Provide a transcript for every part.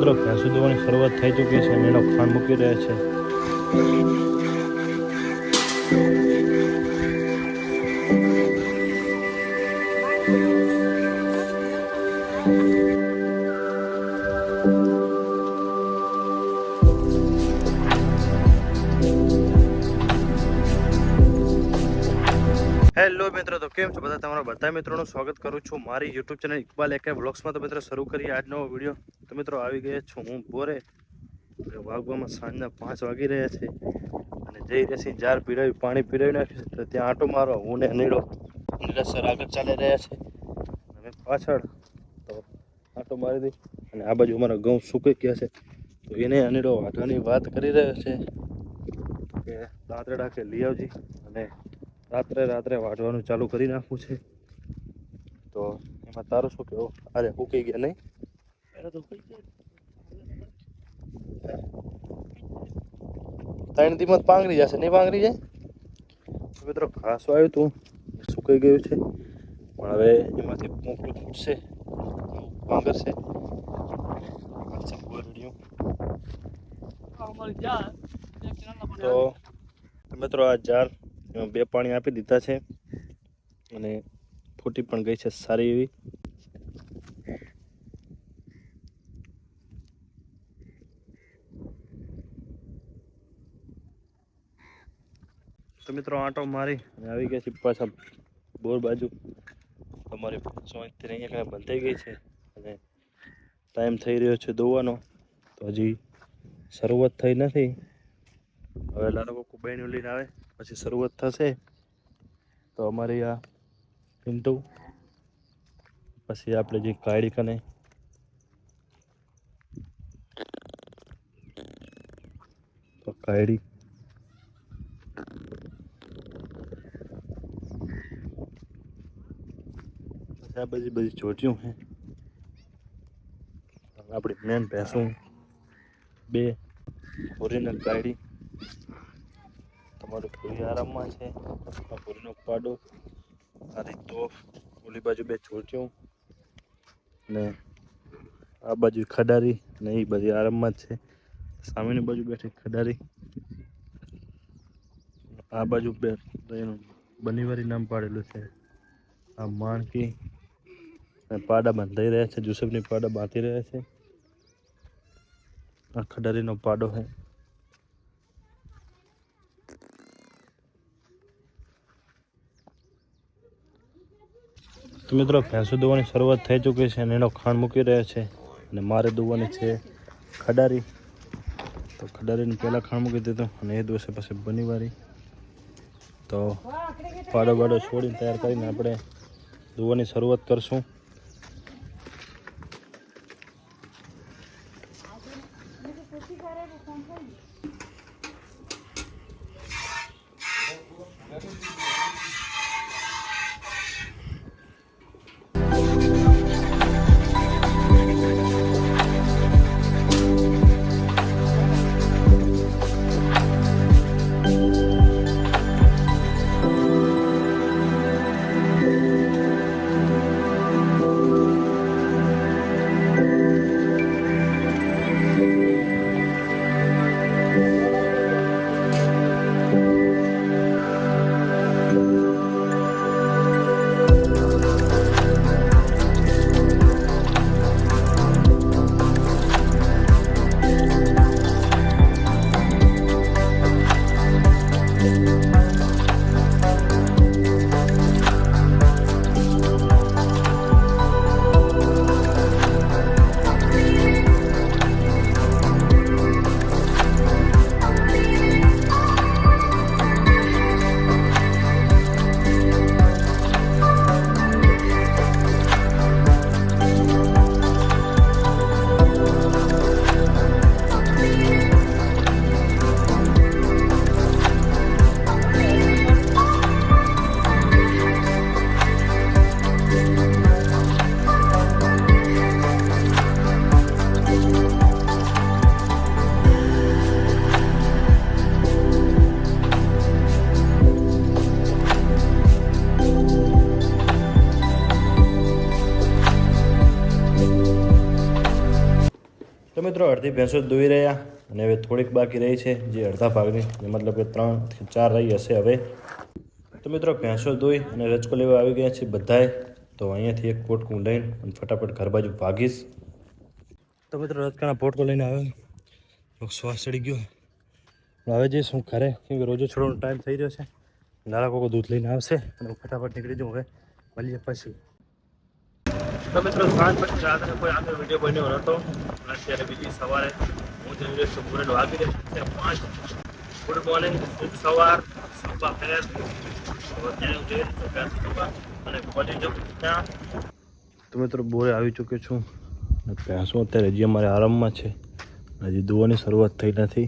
મિત્રો ભેંસુ દોવાની શરૂઆત થઈ ચૂકી છે અને એનો ખાંડ મૂકી રહ્યા છે. હેલો મિત્રો, તો કેમ છો? બધા તમારા બધા મિત્રોનું સ્વાગત કરું છું મારી યુટ્યુબ ચેનલ ઇકબાલ એકે બ્લોગ્સમાં તો મિત્રો, શરૂ કરીએ આજનો વીડિયો. તો મિત્રો, આવી ગયા છું હું બોરે વાગવામાં સાંજના પાંચ વાગી રહ્યા છે અને જઈ રહ્યા જાર પીરાવી પાણી પીરાવી નાખ્યું છે. તો ત્યાં આંટો મારો હું ને નીડો નીડા સર આગળ ચાલી રહ્યા છે. અને પાછળ તો આંટો મારી દઈ અને આ બાજુ અમારા ઘઉં સૂકી ગયા છે. તો એને અનીડો વાઘાની વાત કરી રહ્યો છે કે દાંતરડા કે લઈ આવજી અને રાત્રે રાત્રે વાઢવાનું ચાલુ કરી નાખવું છે. તો એમાં તારું શું કેવું અરે ઉકી ગયા નહીં? ત્રણ દીમત પાંગરી જશે નહીં પાંગરી જાય? મિત્રો ઘાસો આવ્યું હતું સુકાઈ ગયું છે? પણ હવે એમાંથી મોકલું ફૂટશે પાંગરશે તો મિત્રો આ જાર બે પાણી આપી દીધા છે અને ફૂટી પણ ગઈ છે સારી એવી. તો મિત્રો આંટો મારી. આવી ગયા છે પાછા બોર બાજુ. અમારી સોંચથી અહીંયા કાંઈ બંધાઈ ગઈ છે અને ટાઈમ થઈ રહ્યો છે દોવાનો. તો હજી શરૂઆત થઈ નથી. હવે લાલો કુબાઈનું લઈને આવે, પછી શરૂઆત થશે. તો અમારી આ પિન્ટુ, પછી આપણે જે કાયડી કને, તો પછી આ બધી બધી ચોટ્યું છે. આપણી મેન ભેંસું બે ઓરિજિનલ કાયડી તમારું પૂરી આરામમાં છે. પૂરીનો પાડો સારી તોફ ઓલી બાજુ બે ચોટ્યું ને આ બાજુ ખડારી ને એ બધી આરામમાં છે. સામેની બાજુ બેઠી ખડારી. આ બાજુ બે એનું બનીવારી નામ પાડેલું છે. આ માણકી પાડા બાંધાઈ રહ્યા છે. જુસફની પાડા બાંધી રહ્યા છે. આ ખડારીનો પાડો છે. તો મિત્રો, ભેંસો દોવાની શરૂઆત થઈ ચૂકી છે અને એનો ખાણ મૂકી રહ્યો છે. અને મારે દોવાની છે ખડારી. તો ખડારીને પહેલાં ખાણ મૂકી દીધું અને એ દિવસે પછી બનીવારી. તો પાડો બાડો છોડીને તૈયાર કરીને આપણે દોવાની શરૂઆત કરશું. તો મિત્રો, અડધી ભેંસો દોઈ રહ્યા અને હવે થોડીક બાકી રહી છે, જે અડધા ભાગની મતલબ કે ત્રણ ચાર રહી હશે હવે. તો મિત્રો, ભેંસો દોઈ અને રજકો લેવા આવી ગયા છે બધાએ તો અહીંયાથી એક પોટકું લઈને અને ફટાફટ ઘર બાજુ ભાગીશ. તો મિત્રો, રજકાના પોટકો લઈને આવ્યો શ્વાસ ચડી ગયો. હવે જઈશ હું ઘરે કેમ કે રોજો છોડવાનો ટાઈમ થઈ રહ્યો છે. નાના કોકો દૂધ લઈને આવશે અને હું ફટાફટ નીકળી જાઉં હવે. મળીએ પછી. તો મિત્રો, સાંજ પછી રાત્રે કોઈ આગળ વીડિયો બન્યો નહોતો અત્યારે બીજી સવારે હું જઈ રહ્યો છું બુલેટ વાગી રહ્યો છે. પાંચ ગુડ મોર્નિંગ શુભ સવાર સવા ફેર અત્યારે હું જઈ રહ્યો છું અને જાઉં ત્યાં. તો મિત્રો, બોરે આવી ચૂક્યો છું. ભેંસો અત્યારે હજી અમારે આરામમાં છે. હજી દુવાની શરૂઆત થઈ નથી.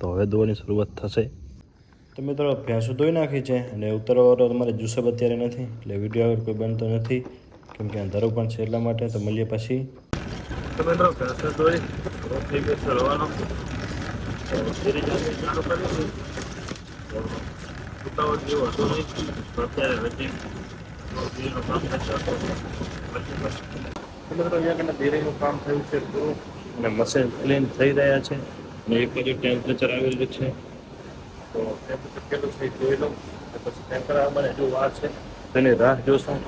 તો હવે દુવાની શરૂઆત થશે. તો મિત્રો, ભેંસો ધોઈ નાખી છે અને ઉતરવાનો તમારે જુસબ અત્યારે નથી. એટલે વીડિયો આગળ કોઈ બનતો નથી. કેમ કે અંધારો પણ છે એટલા માટે, તો મળીએ પછી. તો મિત્રો ભેંસો ધોઈ થઈ ગયો છે રવાનો. ઉતાવળ જેવો હતું નહીં. તો અત્યારે હજી કામ થશે તો મિત્રો, અહીંયા કને ધીરેનું કામ થયું છે પૂરું. અને મશીન ક્લીન થઈ રહ્યા છે. અને એક બાજુ ટેમ્પરેચર આવેલું છે. તો ટેમ્પરેચર કેટલું છે જોઈ લઉં પછી ટેમ્પરેચર મને હજુ વાર છે. તેની રાહ જોશું.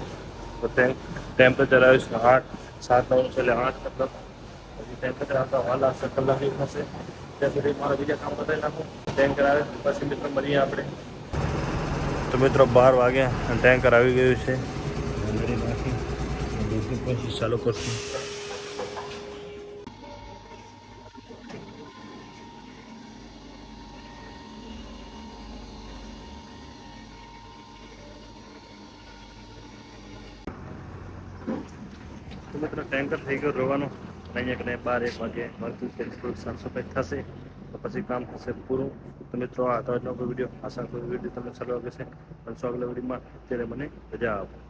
તો ટેમ્પરેચર આવ્યું છે આઠ સાત નવ છે એટલે આઠ મતલબ. હજી ટેમ્પરેચર આવતા વાર લાગશે કલાક એક થશે ત્યાં સુધી મારા બીજા કામ બતાવી નાખું. ટેન્કર આવે પછી મિત્રો મળીએ આપણે. તો મિત્રો બાર વાગ્યા ટેન્કર આવી ગયું છે. કોશિશ ચાલુ કરશું. તો મિત્રો, ટેન્કર થઈ ગયો રોવાનું. અહીંયા કને બાર, એક વાગે મળતું છે. થોડુંક સાફ સફાઈ થશે, તો પછી કામ થશે પૂરું. તો મિત્રો, આ તો આજનો કોઈ વીડિયો. આશા કોઈ વીડિયો તમને સારો લાગે છે. પણ સો આગલા વિડીયોમાં ત્યારે મને રજા આપો.